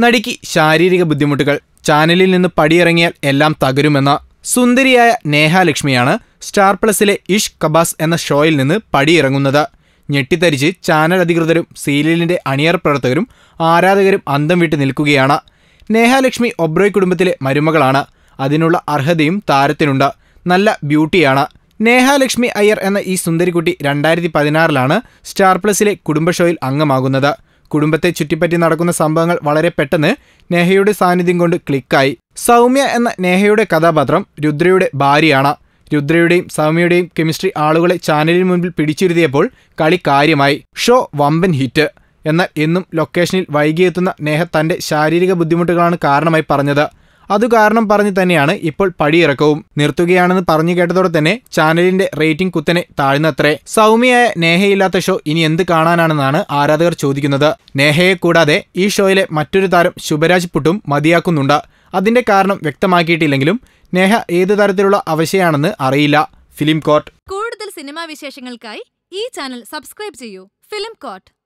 നടിക്ക് ശാരീരിക ബുദ്ധിമുട്ടുകൾ ചാനലിൽ നിന്ന് പടിയിറങ്ങിയാൽ എല്ലാം തകരുമെന്ന സുന്ദരിയായ നേഹാലക്ഷ്മിയാണ് സ്റ്റാർ പ്ലസിലെ ഇഷ് കബാസ് എന്ന ഷോയിൽ നിന്ന് പടിയിറങ്ങുന്നത്. ഞെട്ടിത്തരിച്ച് ചാനൽ അധികൃതരും സീരിയലിന്റെ അണിയർ പ്രവർത്തകരും ആരാധകരും അന്തം വിട്ട് നിൽക്കുകയാണ്. നേഹാലക്ഷ്മി ഒബ്രോയ് കുടുംബത്തിലെ മരുമകളാണ്. അതിനുള്ള അർഹതയും താരത്തിനുണ്ട്. നല്ല ബ്യൂട്ടിയാണ്. നേഹാലക്ഷ്മി അയ്യർ എന്ന ഈ സുന്ദരിക്കുട്ടി രണ്ടായിരത്തി പതിനാറിലാണ് സ്റ്റാർ പ്ലസിലെ കുടുംബ ഷോയിൽ അംഗമാകുന്നത്. കുടുംബത്തെ ചുറ്റിപ്പറ്റി നടക്കുന്ന സംഭവങ്ങൾ വളരെ പെട്ടെന്ന് നേഹയുടെ സാന്നിധ്യം കൊണ്ട് ക്ലിക്കായി. സൗമ്യ എന്ന നേഹയുടെ കഥാപാത്രം രുദ്രയുടെ ഭാര്യയാണ്. രുദ്രയുടെയും സൗമ്യയുടെയും കെമിസ്ട്രി ആളുകളെ ചാനലിന് മുൻപിൽ പിടിച്ചിരുത്തിയപ്പോൾ കളി കാര്യമായി. ഷോ വമ്പൻ ഹിറ്റ്. എന്നാൽ എന്നും ലൊക്കേഷനിൽ വൈകിയെത്തുന്ന നേഹ തന്റെ ശാരീരിക ബുദ്ധിമുട്ടുകളാണ് കാരണമായി പറഞ്ഞത്. അതു കാരണം പറഞ്ഞു തന്നെയാണ് ഇപ്പോൾ പടിയിറക്കവും. നിർത്തുകയാണെന്ന് പറഞ്ഞു കേട്ടതോടെ തന്നെ ചാനലിന്റെ റേറ്റിംഗ് കുത്തനെ താഴ്ന്നത്രേ. സൗമ്യയായ നേഹയില്ലാത്ത ഷോ ഇനി എന്ത് കാണാനാണെന്നാണ് ആരാധകർ ചോദിക്കുന്നത്. നേഹയെ കൂടാതെ ഈ ഷോയിലെ മറ്റൊരു താരം ശുഭരാജ് പുട്ടും മതിയാക്കുന്നുണ്ട്. അതിന്റെ കാരണം വ്യക്തമാക്കിയിട്ടില്ലെങ്കിലും നേഹ ഏതു തരത്തിലുള്ള അവശയാണെന്ന് അറിയില്ല. Film court. കൂടുതൽ സിനിമാ വിശേഷങ്ങൾക്കായി ഈ ചാനൽ സബ്സ്ക്രൈബ് ചെയ്യൂ. Film coat